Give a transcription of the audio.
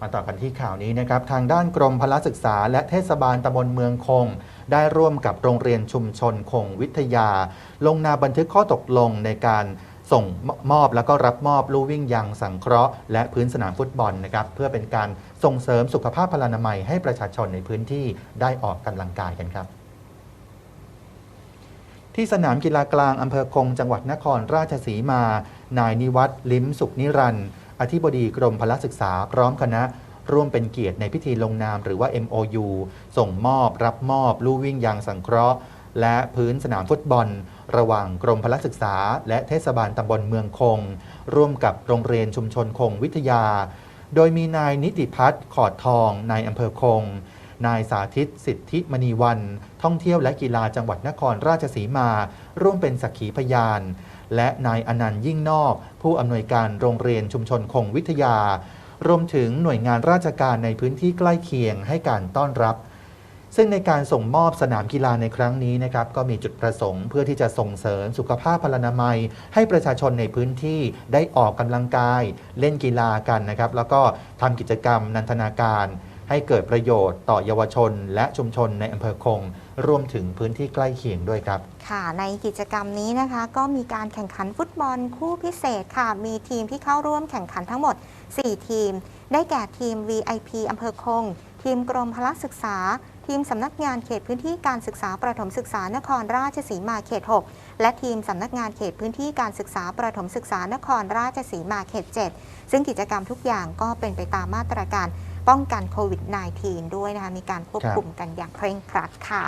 มาต่อกันที่ข่าวนี้นะครับ ทางด้านกรมพละศึกษา และเทศบาลตำบลเมืองคง ได้ร่วมกับโรงเรียนชุมชนคงวิทยา ลงนามบันทึกข้อตกลงในการส่งมอบแล้วก็รับมอบลู่วิ่งยางสังเคราะห์และพื้นสนามฟุตบอลนะครับเพื่อเป็นการส่งเสริมสุขภาพพลานามัยให้ประชาชนในพื้นที่ได้ออกกำลังกายกันครับที่สนามกีฬากลางอำเภอคงจังหวัดนครราชสีมา นายนิวัฒน์ลิ้มสุขนิรันดร์ อธิบดีกรมพละศึกษาพร้อมคณะร่วมเป็นเกียรติในพิธีลงนามหรือว่า MOU ส่งมอบ รับมอบลู่วิ่งยางสังเคราะห์ และพื้นสนามฟุตบอล ระหว่างกรมพละศึกษา และเทศบาลตำบลเมืองคง ร่วมกับโรงเรียนชุมชนคงวิทยา โดยมีนายนิติพัฒน์ขอดทองนายอำเภอคง นายสาธิต สิทธิมณีวัน ท่องเที่ยวและกีฬาจังหวัดนครราชสีมา ร่วมเป็นสักขีพยาน และนายอนันต์ยิ่งนอก ผู้อำนวยการโรงเรียนชุมชนคงวิทยา รวมถึงหน่วยงานราชการในพื้นที่ใกล้เคียงให้การต้อนรับซึ่งในการส่งมอบสนามกีฬาในครั้งนี้นะครับก็มีจุดประสงค์เพื่อที่จะส่งเสริมสุขภาพพลานามัย ให้ประชาชนในพื้นที่ได้ออกกำลังกาย เล่นกีฬากันนะครับ แล้วก็ทำกิจกรรมนันทนาการ ให้เกิดประโยชน์ต่อเยาวชน และชุมชนในอำเภอคง รวมถึงพื้นที่ใกล้เคียงด้วยครับ ค่ะ ในกิจกรรมนี้นะคะ ก็มีการแข่งขันฟุตบอลคู่พิเศษค่ะ มีทีมที่เข้าร่วมแข่งขันทั้งหมด 4 ทีม ได้แก่ทีม VIP อำเภอคง ทีมกรมพละศึกษา ทีมสำนักงานเขตพื้นที่การศึกษาประถมศึกษานครราชสีมาเขต 6 และทีมสำนักงานเขตพื้นที่การศึกษาประถมศึกษานครราชสีมาเขต 7 ซึ่งกิจกรรมทุกอย่างก็เป็นไปตามมาตรการ ป้องกันโควิด -19 ด้วยนะคะมีการควบคุมกันอย่างเคร่งครัดค่ะ